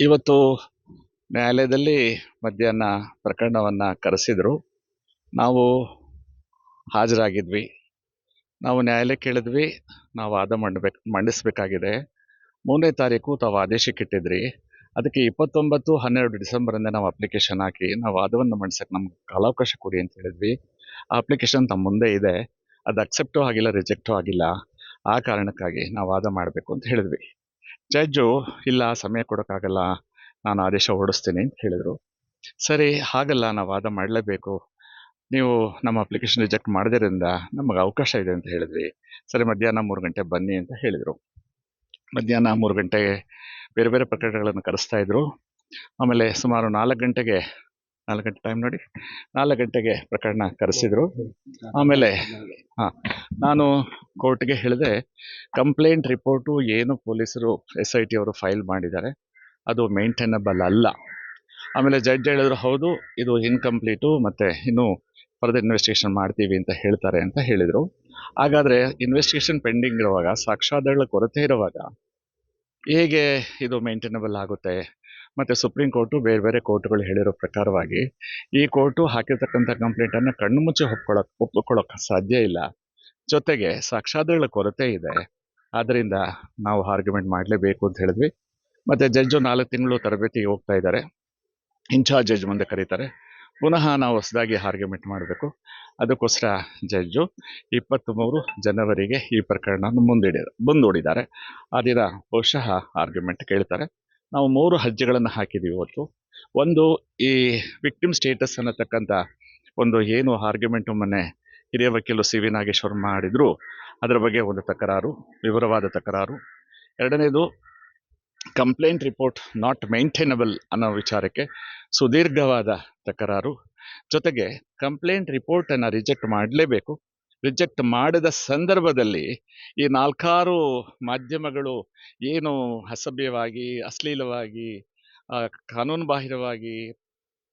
ಇವತ್ತು ನ್ಯಾಯಾಲಯದಲ್ಲಿ ಮಧ್ಯಾಹ್ನ ಪ್ರಕರಣವನ್ನು ಕರೆಸಿದ್ರು. ನಾವು ಹಾಜರಾಗಿದ್ವಿ. ನಾವು ನ್ಯಾಯಾಲಯ ಕೇಳಿದ್ವಿ ನಾವು ವಾದ ಮಂಡಬೇಕು, ಮಂಡಿಸಬೇಕಾಗಿದೆ. ಮೂರನೇ ತಾರೀಕು ತಾವು ಆದೇಶಕ್ಕೆ ಇಟ್ಟಿದ್ರಿ. ಅದಕ್ಕೆ ಇಪ್ಪತ್ತೊಂಬತ್ತು, ಹನ್ನೆರಡು ಡಿಸೆಂಬರಿಂದ ನಾವು ಅಪ್ಲಿಕೇಶನ್ ಹಾಕಿ, ನಾವು ವಾದವನ್ನು ಮಂಡಿಸೋಕೆ ನಮ್ಗೆ ಕಾಲಾವಕಾಶ ಕೊಡಿ ಅಂತ ಹೇಳಿದ್ವಿ. ಆ ಅಪ್ಲಿಕೇಶನ್ ತಮ್ಮ ಮುಂದೆ ಇದೆ. ಅದು ಅಕ್ಸೆಪ್ಟೂ ಆಗಿಲ್ಲ, ರಿಜೆಕ್ಟೂ ಆಗಿಲ್ಲ. ಆ ಕಾರಣಕ್ಕಾಗಿ ನಾವು ವಾದ ಮಾಡಬೇಕು ಅಂತ ಹೇಳಿದ್ವಿ. ಜಡ್ಜು, ಇಲ್ಲ, ಸಮಯ ಕೊಡೋಕ್ಕಾಗಲ್ಲ, ನಾನು ಆದೇಶ ಹೊರಡಿಸ್ತೀನಿ ಅಂತ ಹೇಳಿದರು. ಸರಿ, ಹಾಗಲ್ಲ, ನಾವು ವಾದ ಮಾಡಲೇಬೇಕು. ನೀವು ನಮ್ಮ ಅಪ್ಲಿಕೇಶನ್ ರಿಜೆಕ್ಟ್ ಮಾಡಿದ್ರಿಂದ ನಮಗೆ ಅವಕಾಶ ಇದೆ ಅಂತ ಹೇಳಿದ್ವಿ ಸರಿ, ಮಧ್ಯಾಹ್ನ ಮೂರು ಗಂಟೆ ಬನ್ನಿ ಅಂತ ಹೇಳಿದರು. ಮಧ್ಯಾಹ್ನ ಮೂರು ಗಂಟೆಗೆ ಬೇರೆ ಬೇರೆ ಪ್ರಕರಣಗಳನ್ನು ಕರೆಸ್ತಾ ಇದ್ದರು ಆಮೇಲೆ ಸುಮಾರು ನಾಲ್ಕು ಗಂಟೆಗೆ ನಾಲ್ಕು ಗಂಟೆ ಟೈಮ್ ನೋಡಿ ನಾಲ್ಕು ಗಂಟೆಗೆ ಪ್ರಕರಣ ಕರೆಸಿದ್ರು. ಆಮೇಲೆ ನಾನು ಕೋರ್ಟ್ಗೆ ಹೇಳಿದೆ ಕಂಪ್ಲೇಂಟ್ ರಿಪೋರ್ಟು ಏನು ಪೊಲೀಸರು ಎಸ್ ಐ ಟಿ ಅವರು ಫೈಲ್ ಮಾಡಿದ್ದಾರೆ. ಅದು ಮೇಂಟೈನಬಲ್ ಅಲ್ಲ. ಆಮೇಲೆ ಜಡ್ಜ್ ಹೇಳಿದ್ರು ಹೌದು ಇದು ಇನ್ಕಂಪ್ಲೀಟು ಮತ್ತು ಇನ್ನೂ ಫರ್ದರ್ ಇನ್ವೆಸ್ಟಿಗೇಷನ್ ಮಾಡ್ತೀವಿ ಅಂತ ಹೇಳ್ತಾರೆ ಅಂತ ಹೇಳಿದರು. ಹಾಗಾದರೆ ಇನ್ವೆಸ್ಟಿಗೇಷನ್ ಪೆಂಡಿಂಗ್ ಇರುವಾಗ ಸಾಕ್ಷಾಧಾರಗಳ ಕೊರತೆ ಇರುವಾಗ ಹೇಗೆ ಇದು ಮೇಂಟೈನಬಲ್ ಆಗುತ್ತೆ? ಮತ್ತು ಸುಪ್ರೀಂ ಕೋರ್ಟು ಬೇರೆ ಬೇರೆ ಕೋರ್ಟುಗಳು ಹೇಳಿರೋ ಪ್ರಕಾರವಾಗಿ ಈ ಕೋರ್ಟು ಹಾಕಿರ್ತಕ್ಕಂಥ ಕಂಪ್ಲೇಂಟನ್ನು ಕಣ್ಣು ಮುಚ್ಚಿ ಒಪ್ಕೊಳ್ಳೋಕೆ ಒಪ್ಪಿಕೊಳ್ಳೋಕೆ ಸಾಧ್ಯ ಇಲ್ಲ. ಜೊತೆಗೆ ಸಾಕ್ಷಾಧಾರಗಳ ಕೊರತೆ ಇದೆ. ಆದ್ದರಿಂದ ನಾವು ಆರ್ಗ್ಯುಮೆಂಟ್ ಮಾಡಲೇಬೇಕು ಅಂತ ಹೇಳಿದ್ವಿ. ಮತ್ತು ಜಡ್ಜು ನಾಲ್ಕು ತಿಂಗಳು ತರಬೇತಿಗೆ ಹೋಗ್ತಾ ಇದ್ದಾರೆ. ಇನ್ಚಾರ್ಜ್ ಜಡ್ಜ್ ಮುಂದೆ ಕರೀತಾರೆ. ಪುನಃ ನಾವು ಹೊಸದಾಗಿ ಆರ್ಗ್ಯುಮೆಂಟ್ ಮಾಡಬೇಕು. ಅದಕ್ಕೋಸ್ಕರ ಜಡ್ಜು ಇಪ್ಪತ್ತ್ಮೂರು ಜನವರಿಗೆ ಈ ಪ್ರಕರಣವನ್ನು ಮುಂದಿಡ, ಮುಂದೂಡಿದ್ದಾರೆ. ಆ ದಿನ ಬಹುಶಃ ಆರ್ಗ್ಯುಮೆಂಟ್ ಕೇಳ್ತಾರೆ. ನಾವು ಮೂರು ಅರ್ಜಿಗಳನ್ನು ಹಾಕಿದ್ದೀವಿ ಇವತ್ತು. ಒಂದು ಈ ವಿಕ್ಟಿಮ್ ಸ್ಟೇಟಸ್ ಅನ್ನತಕ್ಕಂಥ ಒಂದು ಏನು ಆರ್ಗ್ಯುಮೆಂಟು ಮೊನ್ನೆ ಹಿರಿಯ ವಕೀಲು ಸಿ ವಿ ನಾಗೇಶ್ವರ್ ಮಾಡಿದ್ರು, ಅದರ ಬಗ್ಗೆ ಒಂದು ತಕರಾರು, ವಿವರವಾದ ತಕರಾರು. ಎರಡನೇದು ಕಂಪ್ಲೇಂಟ್ ರಿಪೋರ್ಟ್ ನಾಟ್ ಮೇಂಟೈನಬಲ್ ಅನ್ನೋ ವಿಚಾರಕ್ಕೆ ಸುದೀರ್ಘವಾದ ತಕರಾರು. ಜೊತೆಗೆ ಕಂಪ್ಲೇಂಟ್ ರಿಪೋರ್ಟನ್ನು ರಿಜೆಕ್ಟ್ ಮಾಡಲೇಬೇಕು. ರಿಜೆಕ್ಟ್ ಮಾಡಿದ ಸಂದರ್ಭದಲ್ಲಿ ಈ ನಾಲ್ಕಾರು ಮಾಧ್ಯಮಗಳು ಏನು ಅಸಭ್ಯವಾಗಿ, ಅಶ್ಲೀಲವಾಗಿ ಕಾನೂನು ಬಾಹಿರವಾಗಿ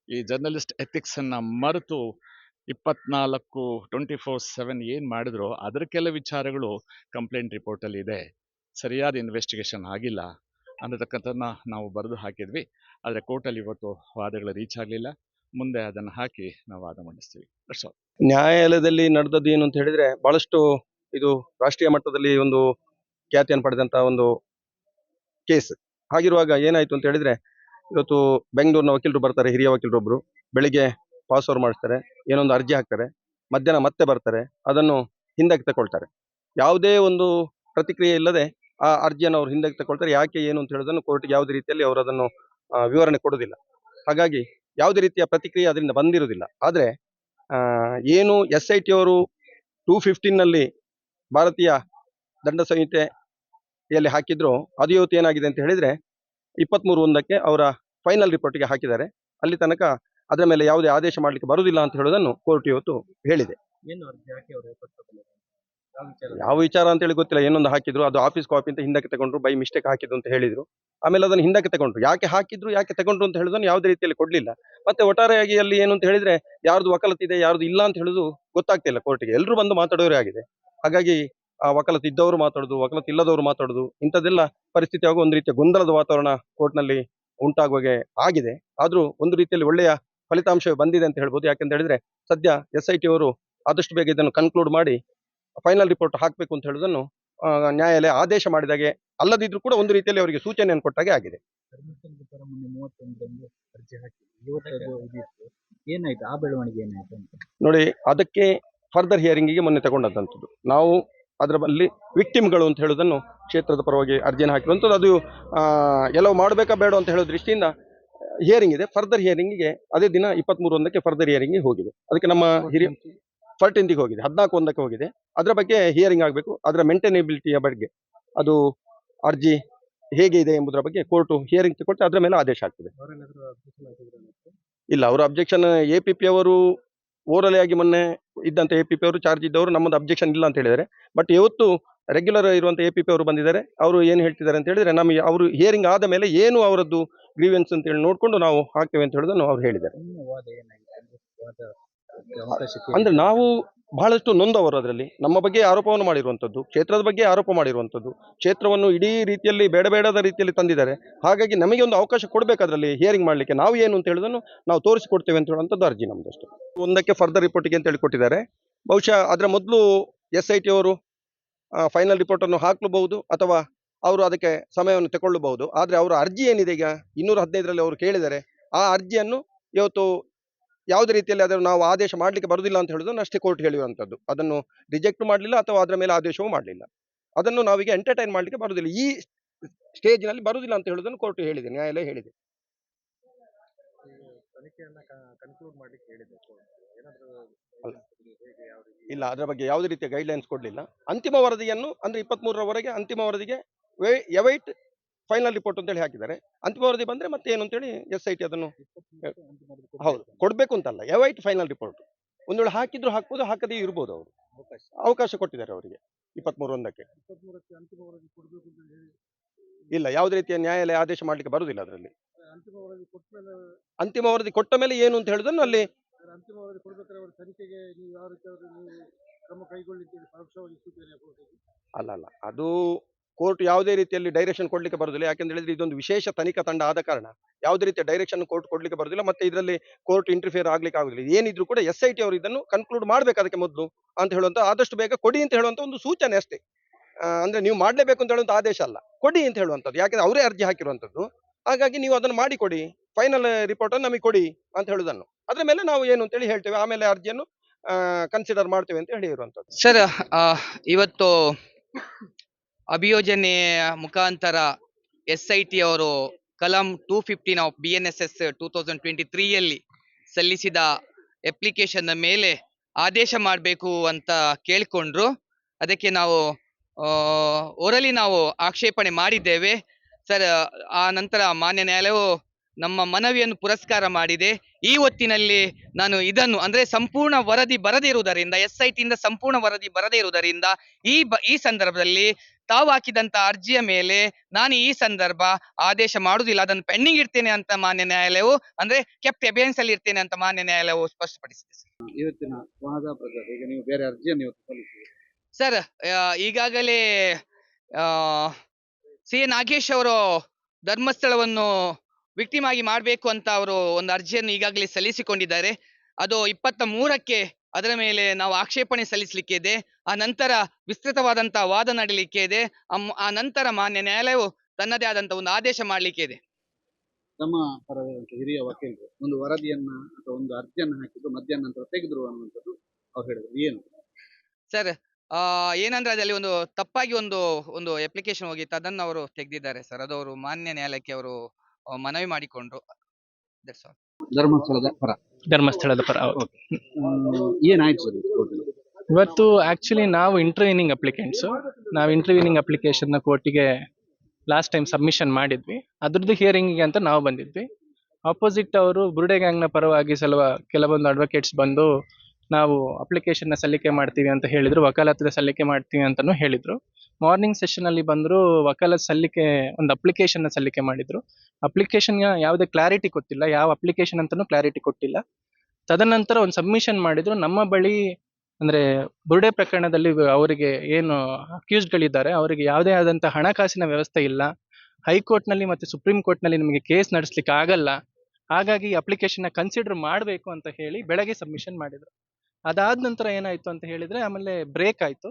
ಈ ಜರ್ನಲಿಸ್ಟ್ ಎಥಿಕ್ಸನ್ನು ಮರೆತು ಇಪ್ಪತ್ನಾಲ್ಕು ಟ್ವೆಂಟಿ ಫೋರ್ ಸೆವೆನ್ ಏನು ಮಾಡಿದ್ರು ಅದರ ಕೆಲ ವಿಚಾರಗಳು ಕಂಪ್ಲೇಂಟ್ ರಿಪೋರ್ಟಲ್ಲಿ ಇದೆ. ಸರಿಯಾದ ಇನ್ವೆಸ್ಟಿಗೇಷನ್ ಆಗಿಲ್ಲ ಅನ್ನತಕ್ಕಂಥದ್ದನ್ನ ನಾವು ಬರೆದು ಹಾಕಿದ್ವಿ. ಆದರೆ ಕೋರ್ಟಲ್ಲಿ ಇವತ್ತು ವಾದಗಳು ರೀಚ್ ಆಗಲಿಲ್ಲ. ಮುಂದೆ ಅದನ್ನು ಹಾಕಿ ನಾವು ವಾದ ಮಂಡಿಸ್ತೀವಿ. ಅಷ್ಟು ನ್ಯಾಯಾಲಯದಲ್ಲಿ ನಡೆದದ್ದು ಏನು ಅಂತ ಹೇಳಿದ್ರೆ ಬಹಳಷ್ಟು ಇದು ರಾಷ್ಟ್ರೀಯ ಮಟ್ಟದಲ್ಲಿ ಒಂದು ಖ್ಯಾತಿಯನ್ನು ಪಡೆದಂತ ಒಂದು ಕೇಸ್. ಹಾಗಿರುವಾಗ ಏನಾಯ್ತು ಅಂತ ಹೇಳಿದ್ರೆ ಇವತ್ತು ಬೆಂಗಳೂರಿನ ವಕೀಲರು ಬರ್ತಾರೆ, ಹಿರಿಯ ವಕೀಲರು ಒಬ್ರು. ಬೆಳಿಗ್ಗೆ ಪಾಸ್ ಓವರ್ ಮಾಡಿಸ್ತಾರೆ, ಏನೊಂದು ಅರ್ಜಿ ಹಾಕ್ತಾರೆ, ಮಧ್ಯಾಹ್ನ ಮತ್ತೆ ಬರ್ತಾರೆ, ಅದನ್ನು ಹಿಂದಕ್ಕೆ ತಗೊಳ್ತಾರೆ ಯಾವುದೇ ಒಂದು ಪ್ರತಿಕ್ರಿಯೆ ಇಲ್ಲದೆ ಆ ಅರ್ಜಿಯನ್ನು ಅವ್ರು ಹಿಂದಕ್ಕೆ ತಗೊಳ್ತಾರೆ ಯಾಕೆ ಏನು ಅಂತ ಹೇಳೋದನ್ನು ಕೋರ್ಟ್ಗೆ ಯಾವುದೇ ರೀತಿಯಲ್ಲಿ ಅವರು ಅದನ್ನು ವಿವರಣೆ ಕೊಡೋದಿಲ್ಲ ಹಾಗಾಗಿ ಯಾವುದೇ ರೀತಿಯ ಪ್ರತಿಕ್ರಿಯೆ ಅದರಿಂದ ಬಂದಿರುವುದಿಲ್ಲ. ಆದರೆ ಏನು ಎಸ್ ಐ ಟಿ ಅವರು ಟೂ ಫಿಫ್ಟೀನ್ನಲ್ಲಿ ಭಾರತೀಯ ದಂಡ ಸಂಹಿತೆಯಲ್ಲಿ ಹಾಕಿದ್ರು ಅದು ಇವತ್ತು ಏನಾಗಿದೆ ಅಂತ ಹೇಳಿದರೆ ಇಪ್ಪತ್ತ್ಮೂರು ಒಂದಕ್ಕೆ ಅವರ ಫೈನಲ್ ರಿಪೋರ್ಟಿಗೆ ಹಾಕಿದ್ದಾರೆ. ಅಲ್ಲಿ ತನಕ ಅದರ ಮೇಲೆ ಯಾವುದೇ ಆದೇಶ ಮಾಡಲಿಕ್ಕೆ ಬರುವುದಿಲ್ಲ ಅಂತ ಹೇಳೋದನ್ನು ಕೋರ್ಟ್ ಇವತ್ತು ಹೇಳಿದೆ. ಏನು ಅರ್ಜಿ ಹಾಕಿ ಅವರು ಯಾವ ವಿಚಾರ? ಅಂತ ಹೇಳಿ ಗೊತ್ತಿಲ್ಲ. ಏನೊಂದು ಹಾಕಿದ್ರು, ಅದು ಆಫೀಸ್ ಕಾಪಿ ಅಂತ ಹಿಂದಕ್ಕೆ ತಗೊಂಡ್ರು ಬೈ ಮಿಸ್ಟೇಕ್ ಹಾಕಿದ್ರು ಅಂತ ಹೇಳಿದ್ರು. ಆಮೇಲೆ ಅದನ್ನು ಹಿಂದಕ್ಕೆ ತಗೊಂಡ್ರು. ಯಾಕೆ ಹಾಕಿದ್ರು, ಯಾಕೆ ತಗೊಂಡ್ರು ಅಂತ ಹೇಳಿದ್ರು ಯಾವುದೇ ರೀತಿಯಲ್ಲಿ ಕೊಡ್ಲಿಲ್ಲ. ಮತ್ತೆ ಒಟ್ಟಾರೆಯಾಗಿ ಅಲ್ಲಿ ಏನು ಅಂತ ಹೇಳಿದ್ರೆ, ಯಾರ್ದು ಇದೆ, ಯಾರ್ದು ಇಲ್ಲ ಅಂತ ಹೇಳುದು ಗೊತ್ತಾಗ್ತಿಲ್ಲ ಕೋರ್ಟ್ಗೆ ಎಲ್ಲರೂ ಬಂದು ಮಾತಾಡೋರೇ ಆಗಿದೆ. ಹಾಗಾಗಿ ಆ ವಕಾಲತ್ ಇದ್ದವರು ಮಾತಾಡೋದು ವಕಾಲತ್ ಇಲ್ಲದವರು ಮಾತಾಡೋದು, ಇಂಥದ್ದೆಲ್ಲ ಪರಿಸ್ಥಿತಿ ಆಗುವ ಒಂದು ರೀತಿಯ ಗೊಂದಲದ ವಾತಾವರಣ ಕೋರ್ಟ್ನಲ್ಲಿ ಉಂಟಾಗುವಾಗೆ ಆಗಿದೆ. ಆದ್ರೂ ಒಂದು ರೀತಿಯಲ್ಲಿ ಒಳ್ಳೆಯ ಫಲಿತಾಂಶ ಬಂದಿದೆ ಅಂತ ಹೇಳ್ಬೋದು. ಯಾಕಂತ ಹೇಳಿದ್ರೆ, ಸದ್ಯ ಎಸ್ ಐ ಟಿ ಅವರು ಆದಷ್ಟು ಬೇಗ ಇದನ್ನು ಕನ್ಕ್ಲೂಡ್ ಮಾಡಿ ಫೈನಲ್ ರಿಪೋರ್ಟ್ ಹಾಕಬೇಕು ಅಂತ ಹೇಳೋದನ್ನು ನ್ಯಾಯಾಲಯ ಆದೇಶ ಮಾಡಿದಾಗೆ ಅಲ್ಲದಿದ್ರೂ ಕೂಡ ಒಂದು ರೀತಿಯಲ್ಲಿ ಅವರಿಗೆ ಸೂಚನೆಯನ್ನು ಕೊಟ್ಟಾಗೆ ಆಗಿದೆ. ಏನಾಯ್ತು? ಆ ಬೆಳವಣಿಗೆ ಏನಾಯ್ತು ನೋಡಿ ಅದಕ್ಕೆ ಫರ್ದರ್ ಹಿಯರಿಂಗಿಗೆ ಮೊನ್ನೆ ತಗೊಂಡಂಥದ್ದು ನಾವು ಅದರ ಬಲ್ಲಿ ವಿಕ್ಟಿಮ್ಗಳು ಅಂತ ಹೇಳೋದನ್ನು ಕ್ಷೇತ್ರದ ಪರವಾಗಿ ಅರ್ಜಿಯನ್ನು ಹಾಕಿರುವಂಥದ್ದು. ಅದು ಎಲ್ಲವೂ ಮಾಡಬೇಕಾ ಬೇಡ ಅಂತ ಹೇಳೋ ದೃಷ್ಟಿಯಿಂದ ಹಿಯರಿಂಗ್ ಇದೆ. ಫರ್ದರ್ ಹಿಯರಿಂಗಿಗೆ ಅದೇ ದಿನ ಇಪ್ಪತ್ತ್ಮೂರು ಒಂದಕ್ಕೆ ಫರ್ದರ್ ಹಿಯರಿಂಗಿಗೆ ಹೋಗಿದೆ. ಅದಕ್ಕೆ ನಮ್ಮ ಹಿರಿಯ ಫರ್ಟೀನ್ತಿಗೆ ಹೋಗಿದೆ, ಹದಿನಾಲ್ಕು ಒಂದಕ್ಕೆ ಹೋಗಿದೆ. ಅದರ ಬಗ್ಗೆ ಹಿಯರಿಂಗ್ ಆಗಬೇಕು, ಅದರ ಮೇಂಟೈನೇಬಿಲಿಟಿಯ ಬಗ್ಗೆ. ಅದು ಅರ್ಜಿ ಹೇಗೆ ಇದೆ ಎಂಬುದರ ಬಗ್ಗೆ ಕೋರ್ಟು ಹಿಯರಿಂಗ್ ತಗೊಟ್ಟು ಅದರ ಮೇಲೆ ಆದೇಶ ಆಗ್ತದೆ. ಇಲ್ಲ, ಅವರು ಅಬ್ಜೆಕ್ಷನ್ ಎ ಪಿ ಪಿ ಅವರು ಓರಲಿ ಆಗಿ ಮೊನ್ನೆ ಇದ್ದಂಥ ಎ ಪಿ ಪಿ ಅವರು ಚಾರ್ಜ್ ಇದ್ದವರು, ನಮ್ಮದು ಅಬ್ಜೆಕ್ಷನ್ ಇಲ್ಲ ಅಂತ ಹೇಳಿದ್ದಾರೆ. ಬಟ್ ಇವತ್ತು ರೆಗ್ಯುಲರ್ ಇರುವಂಥ ಎ ಪಿ ಪಿ ಅವರು ಬಂದಿದ್ದಾರೆ, ಅವರು ಏನು ಹೇಳ್ತಿದ್ದಾರೆ ಅಂತ ಹೇಳಿದ್ರೆ, ನಮಗೆ ಅವರು ಹಿಯರಿಂಗ್ ಆದ ಮೇಲೆ ಏನು ಅವರದ್ದು ಗ್ರೀವೆನ್ಸ್ ಅಂತ ಹೇಳಿ ನೋಡಿಕೊಂಡು ನಾವು ಹಾಕ್ತೇವೆ ಅಂತ ಹೇಳೋದನ್ನು ಅವ್ರು ಹೇಳಿದ್ದಾರೆ. ಅಂದ್ರೆ ನಾವು ಬಹಳಷ್ಟು ನೊಂದವರು ಅದರಲ್ಲಿ. ನಮ್ಮ ಬಗ್ಗೆ ಆರೋಪವನ್ನು ಮಾಡಿರುವಂಥದ್ದು ಕ್ಷೇತ್ರದ ಬಗ್ಗೆ ಆರೋಪ ಮಾಡಿರುವಂಥದ್ದು ಕ್ಷೇತ್ರವನ್ನು ಇಡೀ ರೀತಿಯಲ್ಲಿ ಬೇಡಬೇಡದ ರೀತಿಯಲ್ಲಿ ತಂದಿದ್ದಾರೆ. ಹಾಗಾಗಿ ನಮಗೆ ಒಂದು ಅವಕಾಶ ಕೊಡಬೇಕು ಅದರಲ್ಲಿ ಹಿಯರಿಂಗ್ ಮಾಡಲಿಕ್ಕೆ. ನಾವು ಏನು ಅಂತ ಹೇಳೋದನ್ನು ನಾವು ತೋರಿಸಿಕೊಡ್ತೇವೆ ಅಂತ ಹೇಳುವಂಥದ್ದು ಅರ್ಜಿ ನಮ್ಮದಷ್ಟು ಒಂದಕ್ಕೆ ಫರ್ದರ್ ರಿಪೋರ್ಟಿಗೆ ಅಂತ ಹೇಳಿ ಕೊಟ್ಟಿದ್ದಾರೆ ಬಹುಶಃ ಅದರ ಮೊದಲು ಎಸ್ ಐ ಟಿ ಅವರು ಫೈನಲ್ ರಿಪೋರ್ಟನ್ನು ಹಾಕಲಬಹುದು ಅಥವಾ ಅವರು ಅದಕ್ಕೆ ಸಮಯವನ್ನು ತಗೊಳ್ಳಬಹುದು ಆದರೆ ಅವರ ಅರ್ಜಿ ಏನಿದೆ ಈಗ? ಇನ್ನೂರ ಹದಿನೈದರಲ್ಲಿ ಅವರು ಕೇಳಿದ್ದಾರೆ. ಆ ಅರ್ಜಿಯನ್ನು ಇವತ್ತು ಯಾವುದೇ ರೀತಿಯಲ್ಲಿ ಅದನ್ನು ನಾವು ಆದೇಶ ಮಾಡಲಿಕ್ಕೆ ಬರುವುದಿಲ್ಲ ಅಂತ ಹೇಳೋದನ್ನು ಅಷ್ಟೇ ಕೋರ್ಟ್ ಹೇಳುವಂಥದ್ದು. ಅದನ್ನು ರಿಜೆಕ್ಟ್ ಮಾಡಲಿಲ್ಲ ಅಥವಾ ಅದರ ಮೇಲೆ ಆದೇಶವೂ ಮಾಡಲಿಲ್ಲ. ಅದನ್ನು ನಾವೀಗ ಎಂಟರ್ಟೈನ್ ಮಾಡಲಿಕ್ಕೆ ಬರುವುದಿಲ್ಲ. ಈ ಸ್ಟೇಜ್ನಲ್ಲಿ ಬರುವುದಿಲ್ಲ ಅಂತ ಹೇಳೋದನ್ನು ಕೋರ್ಟ್ ಹೇಳಿದೆ, ನ್ಯಾಯಾಲಯ ಹೇಳಿದೆ. ಇಲ್ಲ, ಅದರ ಬಗ್ಗೆ ಯಾವುದೇ ರೀತಿಯ ಗೈಡ್ಲೈನ್ಸ್ ಕೊಡಲಿಲ್ಲ. ಅಂತಿಮ ವರದಿಯನ್ನು ಅಂದರೆ ಇಪ್ಪತ್ತ್ಮೂರರವರೆಗೆ ಅಂತಿಮ ವರದಿಗೆ ಎವೈಟ್ ಫೈನಲ್ ರಿಪೋರ್ಟ್ ಅಂತೇಳಿ ಹಾಕಿದ್ದಾರೆ. ಅಂತಿಮ ವರದಿ ಬಂದರೆ ಮತ್ತೆ ಏನು ಅಂತೇಳಿ ಎಸ್ ಐ ಟಿ ಅದನ್ನು ಹೌದು ಕೊಡಬೇಕು ಅಂತಲ್ಲ ಎವೈಟ್ ಫೈನಲ್ ರಿಪೋರ್ಟ್ ಒಂದು ವೇಳೆ ಹಾಕಿದ್ರು ಹಾಕ್ಬೋದು ಹಾಕದೇ ಇರ್ಬೋದು ಅವರು. ಅವಕಾಶ. ಕೊಟ್ಟಿದ್ದಾರೆ ಅವರಿಗೆ ಇಪ್ಪತ್ತ್ಮೂರು ಒಂದಕ್ಕೆ ಅಂತ ಹೇಳಿ. ಇಲ್ಲ ಯಾವುದೇ ರೀತಿಯ ನ್ಯಾಯಾಲಯ ಆದೇಶ ಮಾಡಲಿಕ್ಕೆ ಬರುವುದಿಲ್ಲ ಅದರಲ್ಲಿ. ಅಂತಿಮ ವರದಿ ಕೊಟ್ಟ ಮೇಲೆ ಏನು ಅಂತ ಹೇಳೋದನ್ನು ಅಲ್ಲಿ ಅಂತಿಮ ವರದಿ ಕೊಡ್ಬೇಕಾರೆ ಅವರ ತನಿಖೆಗೆ ನೀವು ಯಾವ ರೀತಿ ಕ್ರಮ ಪರೋಕ್ಷವಾಗಿ ಸೂಚನೆ ಅಲ್ಲ ಅಲ್ಲ ಅದು ಕೋರ್ಟ್ ಯಾವುದೇ ರೀತಿಯಲ್ಲಿ ಡೈರೆಕ್ಷನ್ ಕೊಡಲಿಕ್ಕೆ ಬರೋದಿಲ್ಲ. ಯಾಕೆಂತ ಹೇಳಿದ್ರೆ ಇದೊಂದು ವಿಶೇಷ ತನಿಖಾ ತಂಡ ಆದ ಕಾರಣ. ಯಾವುದೇ ರೀತಿಯ ಡೈರೆಕ್ಷನ್ ಕೋರ್ಟ್ ಕೊಡಲಿಕ್ಕೆ ಬರೋದಿಲ್ಲ. ಮತ್ತೆ ಇದರಲ್ಲಿ ಕೋರ್ಟ್ ಇಂಟರ್ಫಿಯರ್ ಆಗ್ಲಿಕ್ಕೆ ಆಗುದಿಲ್ಲ. ಏನಿದ್ರು ಕೂಡ ಎಸ್ ಐ ಟಿ ಅವರು ಇದನ್ನು ಕನ್ಕ್ಲೂಡ್ ಮಾಡ್ಬೇಕು ಅದಕ್ಕೆ ಮೊದಲು ಅಂತ ಹೇಳುವಂತ, ಆದಷ್ಟು ಬೇಗ ಕೊಡಿ ಅಂತ ಹೇಳುವಂತ ಒಂದು ಸೂಚನೆ ಅಷ್ಟೇ. ಅಂದ್ರೆ ನೀವು ಮಾಡಲೇಬೇಕು ಅಂತ ಹೇಳುವಂತ ಆದೇಶ ಅಲ್ಲ. ಕೊಡಿ ಅಂತ ಹೇಳುವಂಥದ್ದು. ಯಾಕೆಂದ್ರೆ ಅವರೇ ಅರ್ಜಿ ಹಾಕಿರುವಂಥದ್ದು. ಹಾಗಾಗಿ ನೀವು ಅದನ್ನು ಮಾಡಿ ಕೊಡಿ. ಫೈನಲ್ ರಿಪೋರ್ಟ್ ಅನ್ನು ನಮಗೆ ಕೊಡಿ ಅಂತ ಹೇಳುದನ್ನು. ಅದ್ರ ಮೇಲೆ ನಾವು ಏನು ಅಂತೇಳಿ ಹೇಳ್ತೇವೆ. ಆಮೇಲೆ ಅರ್ಜಿಯನ್ನು ಕನ್ಸಿಡರ್ ಮಾಡ್ತೇವೆ ಅಂತ ಹೇಳಿ ಇರುವಂಥದ್ದು. ಸರ್ ಇವತ್ತು ಅಭಿಯೋಜನೆಯ ಮುಖಾಂತರ ಎಸ್ ಐ ಟಿ ಅವರು ಕಲಂ two fifteen of B N S S two thousand twenty ತ್ರೀಯಲ್ಲಿ ಸಲ್ಲಿಸಿದ ಅಪ್ಲಿಕೇಶನ್ ಮೇಲೆ ಆದೇಶ ಮಾಡಬೇಕು ಅಂತ ಕೇಳಿಕೊಂಡ್ರು. ಅದಕ್ಕೆ ನಾವು ಓರಲಿ ನಾವು ಆಕ್ಷೇಪಣೆ ಮಾಡಿದ್ದೇವೆ. ಸರ್ ಆ ನಂತರ ಮಾನ್ಯ ನ್ಯಾಯಾಲಯವು ನಮ್ಮ ಮನವಿಯನ್ನು ಪುರಸ್ಕಾರ ಮಾಡಿದೆ. ಈ ಹೊತ್ತಿನಲ್ಲಿ ನಾನು ಇದನ್ನು ಅಂದ್ರೆ ಸಂಪೂರ್ಣ ವರದಿ ಬರದೇ ಇರುವುದರಿಂದ ಎಸ್ ಐ ಟಿಯಿಂದ ಸಂಪೂರ್ಣ ವರದಿ ಬರದೇ ಇರುವುದರಿಂದ ಈ ಬ ಈ ಸಂದರ್ಭದಲ್ಲಿ ತಾವು ಹಾಕಿದಂತ ಅರ್ಜಿಯ ಮೇಲೆ ನಾನು ಈ ಸಂದರ್ಭ ಆದೇಶ ಮಾಡುವುದಿಲ್ಲ. ಅದನ್ನು ಪೆಂಡಿಂಗ್ ಇಡ್ತೇನೆ ಅಂತ ಮಾನ್ಯ ನ್ಯಾಯಾಲಯವು ಅಂದ್ರೆ ಕೆಪ್ ಎಬಿಯನ್ಸ್ ಅಲ್ಲಿ ಇರ್ತೇನೆ ಅಂತ ಮಾನ್ಯ ನ್ಯಾಯಾಲಯವು ಸ್ಪಷ್ಟಪಡಿಸಿದೆ ಸರ್. ಇವತ್ತಿನ ಈಗ ನೀವು ಬೇರೆ ಅರ್ಜಿಯನ್ನು ಸರ್ ಈಗಾಗಲೇ ಸಿ ಎ ನಾಗೇಶ್ ಅವರು ಧರ್ಮಸ್ಥಳವನ್ನು ವಿಕ್ಟಿಮ್ ಆಗಿ ಮಾಡಬೇಕು ಅಂತ ಅವರು ಒಂದು ಅರ್ಜಿಯನ್ನು ಈಗಾಗಲೇ ಸಲ್ಲಿಸಿಕೊಂಡಿದ್ದಾರೆ. ಅದು ಇಪ್ಪತ್ತ ಮೂರಕ್ಕೆ ಅದರ ಮೇಲೆ ನಾವು ಆಕ್ಷೇಪಣೆ ಸಲ್ಲಿಸಲಿಕ್ಕೆ ಇದೆ ಆ ನಂತರ ವಿಸ್ತೃತವಾದಂತಹ ವಾದ ನಡೀಲಿಕ್ಕೆ ಇದೆ ಆ ನಂತರ ಮಾನ್ಯ ನ್ಯಾಯಾಲಯವು ತನ್ನದೇ ಆದಂತಹ ಒಂದು ಆದೇಶ ಮಾಡಲಿಕ್ಕೆ ಇದೆ ನಮ್ಮ ಹಿರಿಯ ವಕೀಲರು ಒಂದು ವರದಿಯನ್ನ ಅಥವಾ ಒಂದು ಅರ್ಜಿಯನ್ನು ಹಾಕಿದ್ರು ಮಧ್ಯಾಹ್ನ ನಂತರ ತೆಗೆದ್ರು ಅನ್ನುವಂಥದ್ದು ಅವ್ರು ಹೇಳಿದ್ರು. ಏನು? ಸರ್ ಆ, ಏನಂದ್ರೆ ಅದರಲ್ಲಿ ಒಂದು ತಪ್ಪಾಗಿ ಒಂದು ಒಂದು ಅಪ್ಲಿಕೇಶನ್ ಹೋಗಿತ್ತು. ಅದನ್ನು ಅವರು ತೆಗೆದಿದ್ದಾರೆ ಸರ್. ಅದು ಅವರು ಮಾನ್ಯ ನ್ಯಾಯಾಲಯಕ್ಕೆ ಅವರು ಮನವಿ ಮಾಡಿಕೊಂಡ್ರು. ಧರ್ಮಸ್ಥಳದ ಪರ. ಧರ್ಮಸ್ಥಳದ ಪರ. ಏನಾಯ್ತು ಸರ್ ಇವತ್ತು ಆಕ್ಚುಲಿ ನಾವು ಇಂಟರ್ವ್ಯೂನಿಂಗ್ ಅಪ್ಲಿಕೆಂಟ್ಸ್ ನಾವು ಇಂಟರ್ವ್ಯೂನಿಂಗ್ ಅಪ್ಲಿಕೇಶನ್ನ ಕೋರ್ಟಿಗೆ ಲಾಸ್ಟ್ ಟೈಮ್ ಸಬ್ಮಿಷನ್ ಮಾಡಿದ್ವಿ. ಅದ್ರದ್ದು ಹಿಯರಿಂಗಿಗೆ ಅಂತ ನಾವು ಬಂದಿದ್ವಿ. ಆಪೋಸಿಟ್ ಅವರು ಬುರುಡೆ ಗ್ಯಾಂಗ್ನ ಪರವಾಗಿ ಸಲುವ ಕೆಲವೊಂದು ಅಡ್ವೊಕೇಟ್ಸ್ ಬಂದು ನಾವು ಅಪ್ಲಿಕೇಶನ್ನ ಸಲ್ಲಿಕೆ ಮಾಡ್ತೀವಿ ಅಂತ ಹೇಳಿದ್ರು ವಕಾಲತ್ತರ ಸಲ್ಲಿಕೆ ಮಾಡ್ತೀವಿ ಅಂತಲೂ ಹೇಳಿದ್ರು. ಮಾರ್ನಿಂಗ್ ಸೆಷನ್ ಅಲ್ಲಿ ಬಂದ್ರು ವಕಾಲ ಸಲ್ಲಿಕೆ, ಒಂದು ಅಪ್ಲಿಕೇಶನ್ ಸಲ್ಲಿಕೆ ಮಾಡಿದ್ರು. ಅಪ್ಲಿಕೇಶನ್ ಯಾವುದೇ ಕ್ಲಾರಿಟಿ ಕೊಟ್ಟಿಲ್ಲ. ಯಾವ ಅಪ್ಲಿಕೇಶನ್ ಅಂತಾನು ಕ್ಲಾರಿಟಿ ಕೊಟ್ಟಿಲ್ಲ. ತದನಂತರ ಒಂದು ಸಬ್ಮಿಷನ್ ಮಾಡಿದ್ರು. ನಮ್ಮ ಬಳಿ ಅಂದ್ರೆ ಬುರುಡೆ ಪ್ರಕರಣದಲ್ಲಿ ಅವರಿಗೆ ಏನು ಅಕ್ಯೂಸ್ಡ್ಗಳಿದ್ದಾರೆ ಅವರಿಗೆ ಯಾವುದೇ ಆದಂತಹ ಹಣಕಾಸಿನ ವ್ಯವಸ್ಥೆ ಇಲ್ಲ. ಹೈಕೋರ್ಟ್ನಲ್ಲಿ ಮತ್ತೆ ಸುಪ್ರೀಂ ಕೋರ್ಟ್ನಲ್ಲಿ ನಿಮಗೆ ಕೇಸ್ ನಡೆಸ್ಲಿಕ್ಕೆ ಆಗಲ್ಲ. ಹಾಗಾಗಿ ಅಪ್ಲಿಕೇಶನ್ ಕನ್ಸಿಡರ್ ಮಾಡಬೇಕು ಅಂತ ಹೇಳಿ ಬೆಳಗ್ಗೆ ಸಬ್ಮಿಷನ್ ಮಾಡಿದ್ರು. ಅದಾದ ನಂತರ ಏನಾಯ್ತು ಅಂತ ಹೇಳಿದ್ರೆ ಆಮೇಲೆ ಬ್ರೇಕ್ ಆಯ್ತು.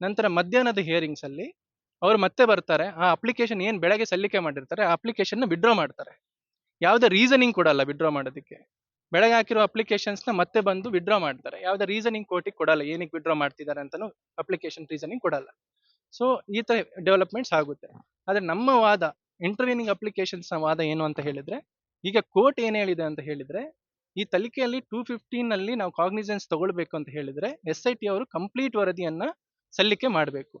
ನಂತರ ಮಧ್ಯಾಹ್ನದ ಹಿಯರಿಂಗ್ಸ್ ಅಲ್ಲಿ ಅವ್ರು ಮತ್ತೆ ಬರ್ತಾರೆ, ಆ ಅಪ್ಲಿಕೇಶನ್ ಏನ್ ಬೆಳಗ್ಗೆ ಸಲ್ಲಿಕೆ ಮಾಡಿರ್ತಾರೆ, ಆ ಅಪ್ಲಿಕೇಶನ್ ವಿಡ್ರಾ ಮಾಡ್ತಾರೆ. ಯಾವುದೇ ರೀಸನಿಂಗ್ ಕೊಡಲ್ಲ ವಿಡ್ರಾ ಮಾಡೋದಕ್ಕೆ. ಬೆಳಗ್ಗೆ ಹಾಕಿರೋ ಅಪ್ಲಿಕೇಶನ್ಸ್ನ ಮತ್ತೆ ಬಂದು ವಿಡ್ರಾ ಮಾಡ್ತಾರೆ. ಯಾವುದೇ ರೀಸನಿಂಗ್ ಕೋರ್ಟಿಗೆ ಕೊಡಲ್ಲ, ಏನಕ್ಕೆ ವಿಡ್ರಾ ಮಾಡ್ತಿದ್ದಾರೆ ಅಂತಲೂ ಅಪ್ಲಿಕೇಶನ್ ರೀಸನಿಂಗ್ ಕೊಡಲ್ಲ. ಸೊ ಈ ತರ ಡೆವಲಪ್ಮೆಂಟ್ಸ್ ಆಗುತ್ತೆ. ಆದ್ರೆ ನಮ್ಮ ವಾದ ಇಂಟರ್ವ್ಯೂನಿಂಗ್ ಅಪ್ಲಿಕೇಶನ್ಸ್ನ ವಾದ ಏನು ಅಂತ ಹೇಳಿದ್ರೆ, ಈಗ ಕೋರ್ಟ್ ಏನ್ ಹೇಳಿದೆ ಅಂತ ಹೇಳಿದ್ರೆ, ಈ ತಲಿಕೆಯಲ್ಲಿ ಟೂ ಫಿಫ್ಟೀನ್ ಅಲ್ಲಿ ನಾವು ಕಾಗ್ನಿಸೆನ್ಸ್ ತಗೊಳ್ಬೇಕು ಅಂತ ಹೇಳಿದ್ರೆ ಎಸ್ ಐ ಟಿ ಅವರು ಕಂಪ್ಲೀಟ್ ವರದಿಯನ್ನ ಸಲ್ಲಿಕೆ ಮಾಡಬೇಕು.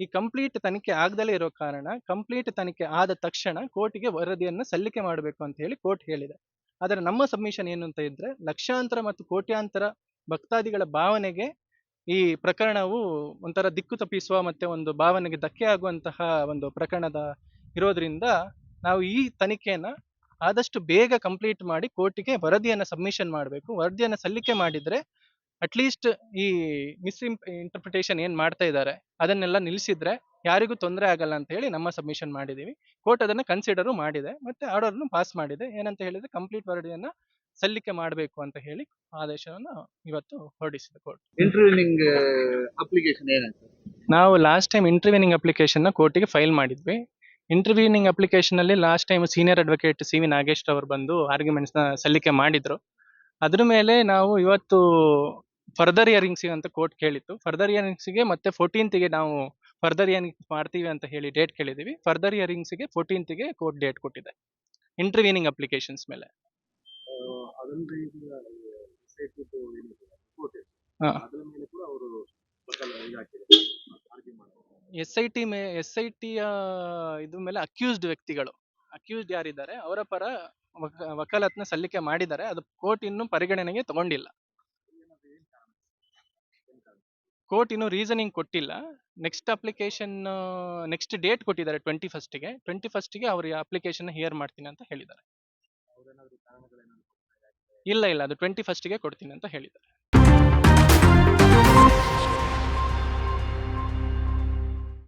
ಈ ಕಂಪ್ಲೀಟ್ ತನಿಖೆ ಆಗದಲೇ ಇರೋ ಕಾರಣ ಕಂಪ್ಲೀಟ್ ತನಿಖೆ ಆದ ತಕ್ಷಣ ಕೋರ್ಟಿಗೆ ವರದಿಯನ್ನು ಸಲ್ಲಿಕೆ ಮಾಡಬೇಕು ಅಂತ ಹೇಳಿ ಕೋರ್ಟ್ ಹೇಳಿದೆ. ಆದರೆ ನಮ್ಮ ಸಬ್ಮಿಷನ್ ಏನು ಅಂತ ಇದ್ರೆ, ಲಕ್ಷಾಂತರ ಮತ್ತು ಕೋಟ್ಯಾಂತರ ಭಕ್ತಾದಿಗಳ ಭಾವನೆಗೆ ಈ ಪ್ರಕರಣವು ಒಂಥರ ದಿಕ್ಕು ತಪ್ಪಿಸುವ ಮತ್ತೆ ಒಂದು ಭಾವನೆಗೆ ಧಕ್ಕೆ ಆಗುವಂತಹ ಒಂದು ಪ್ರಕರಣದ ಇರೋದ್ರಿಂದ ನಾವು ಈ ತನಿಖೆಯನ್ನ ಆದಷ್ಟು ಬೇಗ ಕಂಪ್ಲೀಟ್ ಮಾಡಿ ಕೋರ್ಟಿಗೆ ವರದಿಯನ್ನು ಸಬ್ಮಿಷನ್ ಮಾಡಬೇಕು. ವರದಿಯನ್ನು ಸಲ್ಲಿಕೆ ಮಾಡಿದ್ರೆ ಅಟ್ಲೀಸ್ಟ್ ಈ ಮಿಸ್ ಇಂಟರ್ಪ್ರಿಟೇಷನ್ ಏನು ಮಾಡ್ತಾ ಇದ್ದಾರೆ ಅದನ್ನೆಲ್ಲ ನಿಲ್ಲಿಸಿದ್ರೆ ಯಾರಿಗೂ ತೊಂದರೆ ಆಗಲ್ಲ ಅಂತ ಹೇಳಿ ನಮ್ಮ ಸಬ್ಮಿಷನ್ ಮಾಡಿದ್ದೀವಿ ಕೋರ್ಟ್ ಅದನ್ನ ಕನ್ಸಿಡರ್ ಮಾಡಿದೆ ಮತ್ತೆ ಆರ್ಡರ್ನು ಪಾಸ್ ಮಾಡಿದೆ. ಏನಂತ ಹೇಳಿದ್ರೆ ಕಂಪ್ಲೀಟ್ ವರದಿಯನ್ನ ಸಲ್ಲಿಕೆ ಮಾಡಬೇಕು ಅಂತ ಹೇಳಿ ಆದೇಶವನ್ನು ಇವತ್ತು ಹೊರಡಿಸಿದೆ ಕೋರ್ಟ್ ಇಂಟರ್ವ್ಯೂನಿಂಗ್ ಅಪ್ಲಿಕೇಶನ್ ಏನಾಯ್ತು ನಾವು ಲಾಸ್ಟ್ ಟೈಮ್ ಇಂಟರ್ವ್ಯೂನಿಂಗ್ ಅಪ್ಲಿಕೇಶನ್ನ ಕೋರ್ಟಿಗೆ ಫೈಲ್ ಮಾಡಿದ್ವಿ. ಇಂಟರ್ವ್ಯೂನಿಂಗ್ ಅಪ್ಲಿಕೇಶನ್ ಅಲ್ಲಿ last time senior advocate C V Nagesh ಅವರು ಬಂದು ಆರ್ಗ್ಯುಮೆಂಟ್ಸ್ನ ಸಲ್ಲಿಕೆ ಮಾಡಿದ್ರು. ಅದ್ರ ಮೇಲೆ ನಾವು ಇವತ್ತು ಫರ್ದರ್ ಇಯರಿಂಗ್ಸ್ ಅಂತ ಕೋರ್ಟ್ ಕೇಳಿತ್ತು. ಫರ್ದರ್ ಇಯರಿಂಗ್ಸ್ಗೆ ಮತ್ತೆ 14th ಗೆ ನಾವು ಫರ್ದರ್ ಇಯರಿಂಗ್ ಮಾಡ್ತೀವಿ ಅಂತ ಹೇಳಿ ಡೇಟ್ ಕೇಳಿದೀವಿ ಫರ್ದರ್ ಇಯರಿಂಗ್ಸ್ಗೆ 14th ಗೆ ಕೋರ್ಟ್ ಡೇಟ್ ಕೊಟ್ಟಿದೆ. ಇಂಟರ್ವ್ಯೂನಿಂಗ್ ಅಪ್ಲಿಕೇಶನ್ಸ್ ಮೇಲೆ. ಎಸ್ ಐ ಟಿ ಮೇ ಎಸ್ ಐ ಟಿಯ ಇದು ಮೇಲೆ ಅಕ್ಯೂಸ್ಡ್ ವ್ಯಕ್ತಿಗಳು. ಅಕ್ಯೂಸ್ಡ್ ಯಾರಿದ್ದಾರೆ? ಅವರ ಪರ ವಕಾಲತ್ನ ಸಲ್ಲಿಕೆ ಮಾಡಿದ್ದಾರೆ ಅದು ಕೋರ್ಟ್ ಇನ್ನೂ ಪರಿಗಣನೆಗೆ ತಗೊಂಡಿಲ್ಲ. ಕೋರ್ಟ್ ಇನ್ನೂ ರೀಸನಿಂಗ್ ಕೊಟ್ಟಿಲ್ಲ. ನೆಕ್ಸ್ಟ್ ಅಪ್ಲಿಕೇಶನ್ ನೆಕ್ಸ್ಟ್ ಡೇಟ್ ಕೊಟ್ಟಿದ್ದಾರೆ ಟ್ವೆಂಟಿ ಫಸ್ಟ್ಗೆ. ಟ್ವೆಂಟಿ ಫಸ್ಟ್ಗೆ ಅವ್ರ ಅಪ್ಲಿಕೇಶನ್ ಹಿಯರ್ ಮಾಡ್ತೀನಿ ಅಂತ ಹೇಳಿದ್ದಾರೆ. ಇಲ್ಲ ಇಲ್ಲ, ಅದು ಟ್ವೆಂಟಿ ಫಸ್ಟ್ಗೆ ಕೊಡ್ತೀನಿ ಅಂತ ಹೇಳಿದ್ದಾರೆ.